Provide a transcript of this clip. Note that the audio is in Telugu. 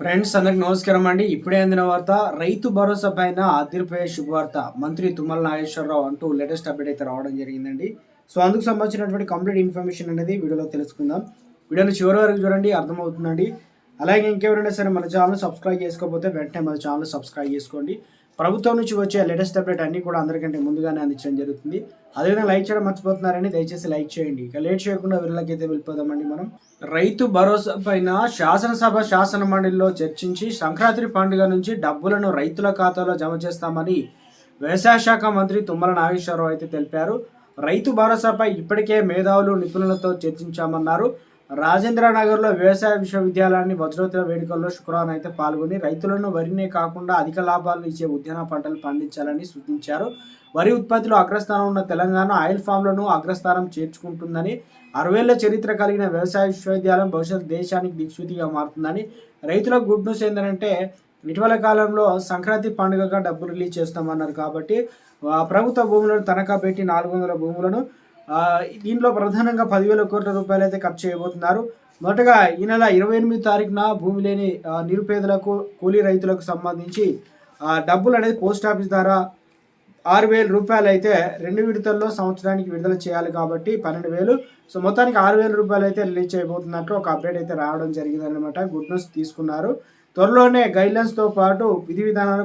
ఫ్రెండ్స్ అందరికి నమస్కారం అండి. ఇప్పుడే అందిన వార్త రైతు భరోసా పైన అదిరిపోయే శుభవార్త. మంత్రి తుమ్మల నాగేశ్వరరావు అంటూ లేటెస్ట్ అప్డేట్ అయితే రావడం జరిగిందండి. సో అందుకు సంబంధించినటువంటి కంప్లీట్ ఇన్ఫర్మేషన్ అనేది వీడియోలో తెలుసుకుందాం. వీడియోని చివరి వరకు చూడండి అర్థమవుతుందండి. అలాగే ఇంకెవరైనా సరే మన ఛానల్ సబ్స్క్రైబ్ చేసుకోకపోతే వెంటనే మన ఛానల్ సబ్స్క్రైబ్ చేసుకోండి. ప్రభుత్వం నుంచి వచ్చే లేటెస్ట్ అప్డేట్ అన్ని కూడా అందరికంటే ముందుగానే అందించడం జరుగుతుంది. అదేవిధంగా లైక్ చేయడం మర్చిపోతున్నారని దయచేసి లైక్ చేయండి. ఇక లేట్ చేయకుండా వీళ్ళకైతే వెళ్ళిపోదామండి మనం. రైతు భరోసా పైన శాసనసభ శాసన మండలిలో చర్చించి సంక్రాంతి పండుగ నుంచి డబ్బులను రైతుల ఖాతాలో జమ చేస్తామని వ్యవసాయ శాఖ మంత్రి తుమ్మల నాగేశ్వరరావు అయితే తెలిపారు. రైతు భరోసాపై ఇప్పటికే మేధావులు నిపుణులతో చర్చించామన్నారు. రాజేంద్రనగర్లో వ్యవసాయ విశ్వవిద్యాలయాన్ని వజ్రోత్తర వేడుకల్లో శుక్రవారం అయితే పాల్గొని రైతులను వరినే కాకుండా అధిక లాభాలు ఇచ్చే ఉద్యాన పంటలు పండించాలని సూచించారు. వరి ఉత్పత్తిలో అగ్రస్థానం ఉన్న తెలంగాణ ఆయిల్ ఫామ్లను అగ్రస్థానం చేర్చుకుంటుందని అరవేళ్ళ చరిత్ర కలిగిన వ్యవసాయ విశ్వవిద్యాలయం భవిష్యత్ దేశానికి దిక్సూతిగా మారుతుందని రైతులకు గుడ్ న్యూస్ ఏంటంటే ఇటీవల కాలంలో సంక్రాంతి పండుగగా డబ్బులు రిలీజ్ చేస్తామన్నారు కాబట్టి ప్రభుత్వ భూములను తనఖా పెట్టి నాలుగు వందల భూములను దీంట్లో ప్రధానంగా పదివేల కోట్ల రూపాయలు అయితే ఖర్చు చేయబోతున్నారు. మొదటగా ఈ నెల ఇరవై ఎనిమిది తారీఖున భూమి లేని నిరుపేదలకు కూలీ రైతులకు సంబంధించి డబ్బులు అనేది పోస్ట్ ఆఫీస్ ద్వారా ఆరు వేల రూపాయలు అయితే రెండు విడతల్లో సంవత్సరానికి విడుదల చేయాలి కాబట్టి పన్నెండు వేలు. సో మొత్తానికి ఆరు వేల రూపాయలు అయితే రిలీజ్ చేయబోతున్నట్టు ఒక అప్డేట్ అయితే రావడం జరిగిందనమాట గుడ్ న్యూస్ తీసుకున్నారు. త్వరలోనే గైడ్లైన్స్తో పాటు విధి విధానాలు